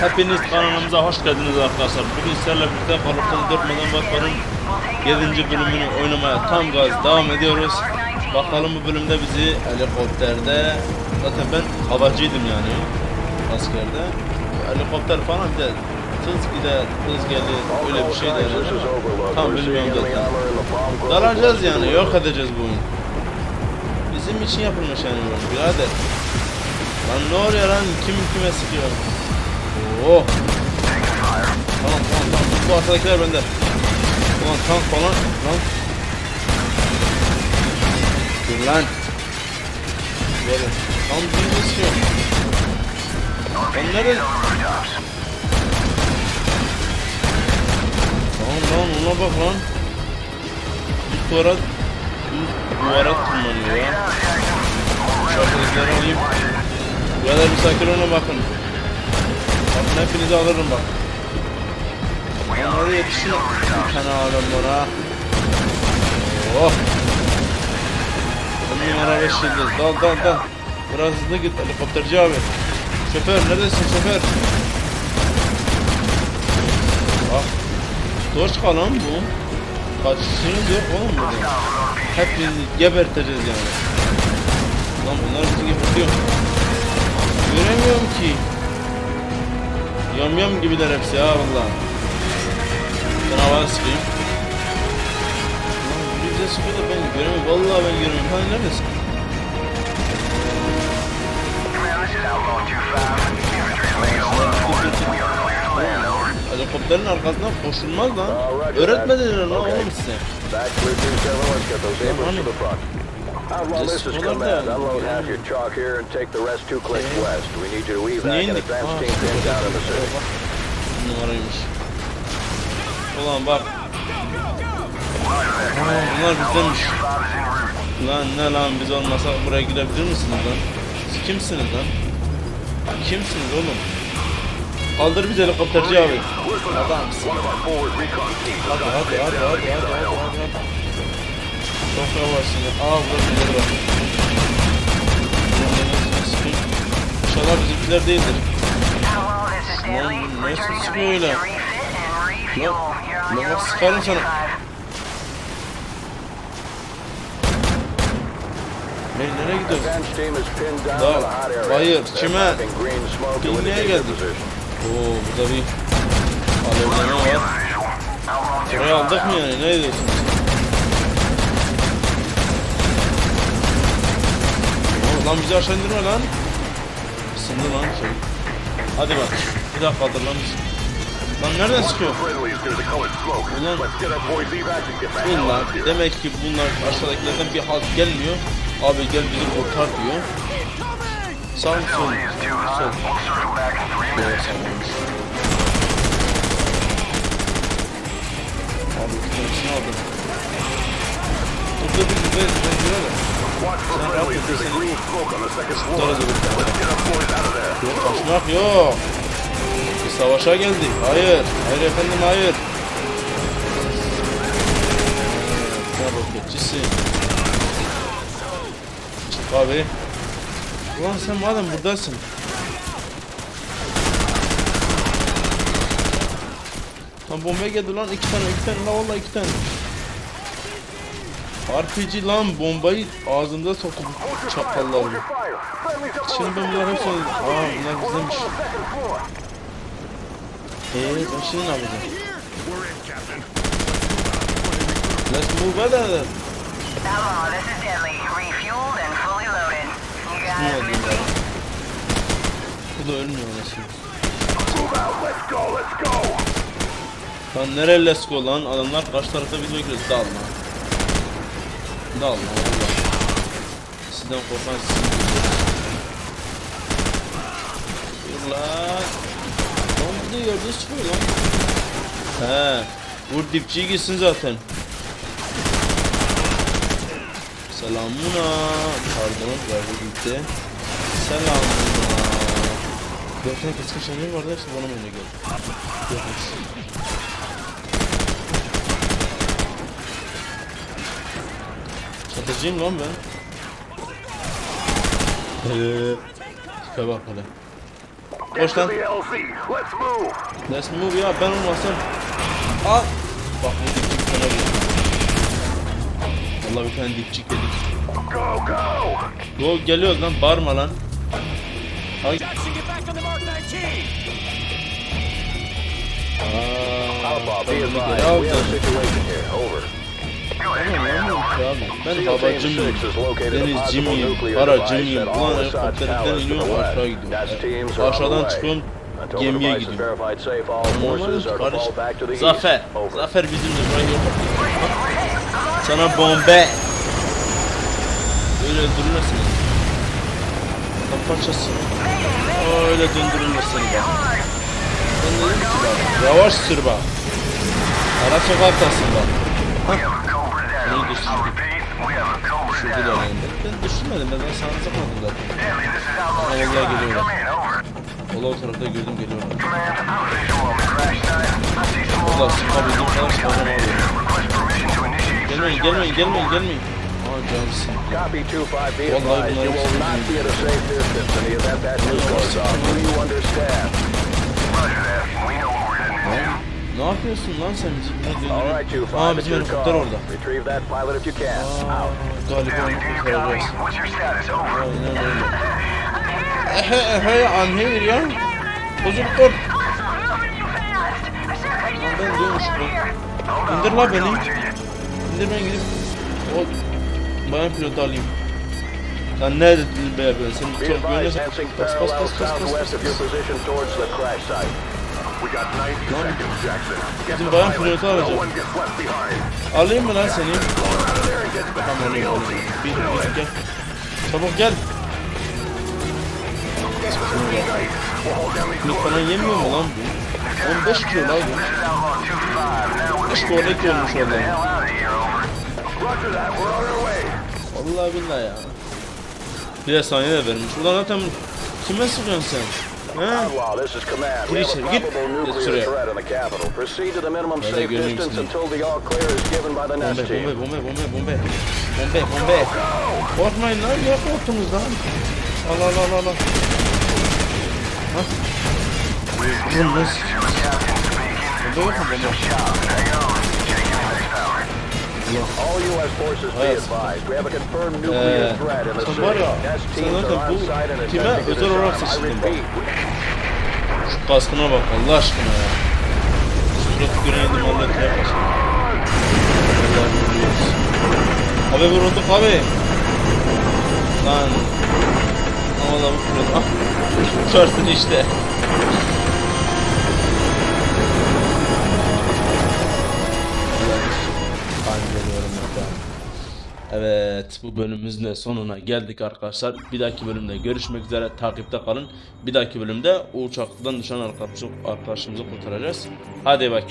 Hepiniz kanalımıza hoş geldiniz arkadaşlar. Bugün sizlerle birlikte 4 Modern Warfare'ın 7. bölümünü oynamaya tam gaz devam ediyoruz. Bakalım bu bölümde bizi helikopterde zaten ben havacıydım yani askerde. Helikopter falan bir de tız gider, tız gelir öyle bir şey de tam bilmiyorum zaten. Dalacağız yani yok edeceğiz bu oyunu. Bizim için yapılmış yani bu birader. Lan ne oluyor lan kim kime sıkıyor? Oo. Tamam tamam tamam bu arkadakiler bende. Ulan tank falan lan. Dur lan. Böyle tam düzgün sıkıyor. Lan nerede? Tamam tamam ona bak lan. Bir duvara bir duvara tırmanıyor ya. Şu arkadakileri alayım. Birader bir sakin olun bakın. Hepinizi alırım bak. Onlara yetişin. Bir tane adamlara. Oh. Bunun beş yıldız. Dal dal dal. Biraz hızlı git helikopterci abi. Şoför neredesin şoför? Bak. Doç kalan bu. Kaçışınız yok oğlum burada. Hepinizi geberteceğiz yani. Lan bunlar bizi gebertiyor. Göremiyorum ki. Yam yam gibiler hepsi ya valla. Havaya sıkayım. Lan bize sıkıyor da ben göremiyorum. Vallahi ben göremiyorum. Hani neredesin? Helikopterin arkasından koşulmaz lan. Öğretmediler lan oğlum size. Back clear 27, let's get those Abrams to the front. Outlaw, this is command. Unload half your chalk here and take the rest two clicks west. We need you to evac and advance team pins out in the city. numaraymış. Ulan bak. Aa, bunlar bizdenmiş. Lan ne lan biz olmasak buraya girebilir misiniz lan? Siz kimsiniz lan? Kimsiniz oğlum? Kaldır bizi helikopterci abi. Adamsın. Hadi hadi hadi hadi hadi. Ya. Aa burada birileri var. İnşallah bizimkiler değildir. Lan nasıl sıkıyor öyle? Lan, lan sıkarım sana. Ne, nereye down Dağ, bayır, çimen. their geldik. Oo burada bir alevleme var. Buraya aldık mı yani? Ne diyorsun? Lan bizi aşağı indirme lan. Isındı lan şey. Hadi bak. Bir daha kaldır lan bizi. Lan nereden sıkıyor? Ulan in lan. Demek ki bunlar aşağıdakilerden bir halt gelmiyor. Abi gel bizi kurtar diyor. Sağ sol? Sol. Doğru sağlamış. Abi iki tanesini aldım. Dur dur dur dur ben Yok kaçmak yok. Biz savaşa geldik. Hayır. Hayır efendim hayır. Sen roketçisin. Çık abi. Ulan sen madem buradasın. Lan bombaya geldi lan iki tane iki tane la valla iki tane. RPG lan bombayı ağzımda soktu bu çakallar. Şimdi ben bunlar hepsini... Aa bunlar bizdenmiş. Eee ben şimdi ne yapacağım? Let's move out of there. Outlaw, this? Bu da ölmüyor anasını. Lan nereye let's go lan? Adamlar karşı tarafta biz bekliyoruz. Dal lan. Dal valla. Sizden korkan sizin lan. Lan bu da yerde çıkıyor lan. He. Vur dipçiyi gitsin zaten. Selamuna. Pardon, verdi gitti. Selamuna. Dört tane keskin şarjör vardı hepsi bana böyle geldi. Yokmuş. Satıcıyım lan ben. Eee. Tipe bak hele. Koş lan. Let's move. Let's move ya ben olmasam. Al. Bak bu dipçik sana geliyor. Vallahi bir tane dipçik yedik. Go, go. Go geliyoruz lan bağırma lan. Ay. Outlaw, be abi. Ben SEAL Team havacımıyım, 6 is located a possible denizcimiyim, aracımıyım. Ulan helikopterden iniyorum aşağı gidiyorum. Aşağıdan çıkıyorum gemiye gidiyorum. to kardeş. Zafer. Zafer bizimle. Sana bombe. Öyle öldürülmesin. Adam parçası. Öyle döndürülmesin. Ben dedim ki bak. Yavaş sür bak. Ara sokaktasın bak. Hah. Neyi düşürdü? Düşürdüler yani. Ben, ben düşürmedim. Ben sana sıkmadım zaten. Ama vallahi geliyorlar. Valla o tarafta gördüm geliyorlar. Valla sıkabildiğim kadar sıkacağım abi. Gelmeyin gelmeyin gelmeyin gelmeyin. Aa cansın. Copy 2-5, be Vallahi bunları will not be Ne yapıyorsun lan sen bizim ne? 2-5, Aa bizim helikopter orada. Pilot. Aa, galiba status? Over. Aynen öyle. Ehe ehe ya. Bozuk dur. Lan ben diyorum şu İndir la beni. İndir ben gidip o bayan pilotu alayım. Lan ne dedin be ben seni çok Hensing bas bas bas bas bas. Lan bizim bayan pilot. pilotu behind. Alayım mı lan seni? Tamam alayım. Bir, bir gel. Çabuk gel. Kilo falan yemiyor mu lan bu? 15 kilo lan bu. 5 kilo olmuş vallahi. Roger that. We're on our way. Vallahi billahi ya. Bir de saniye de vermiş. Ulan zaten kime sıkıyorsun sen? He? Outlaw, this is command. We have a Gir içeri, Geç nuclear şuraya. threat in the capital. Proceed to the minimum Öyle safe göreyim distance seni. Bombe, bombe, bombe, bombe, bombe. Bombe, bombe. Korkmayın lan, niye korktunuz lan? Al, al, al, al, lan. Bombe yok mu bombe? All U.S. forces be advised. We have a confirmed nuclear Ee, threat in the city. sen teams are on Şu kaskına bak Allah aşkına ya. Surat göremedim Allah yapmasın. Allah. Abi vurulduk abi. Lan. Ama da. Ah. Uçarsın işte. Evet bu bölümümüzün de sonuna geldik arkadaşlar. Bir dahaki bölümde görüşmek üzere. Takipte kalın. Bir dahaki bölümde uçaktan düşen arkadaş- arkadaşımızı kurtaracağız. Hadi bak.